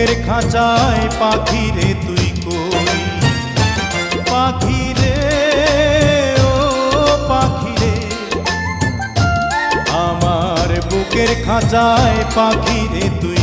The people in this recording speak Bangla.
বুকের খাঁচায় পাখিরে তুই কই? পাখিরে ও পাখিরে। আমার বুকের খাঁচায় পাখিরে তুই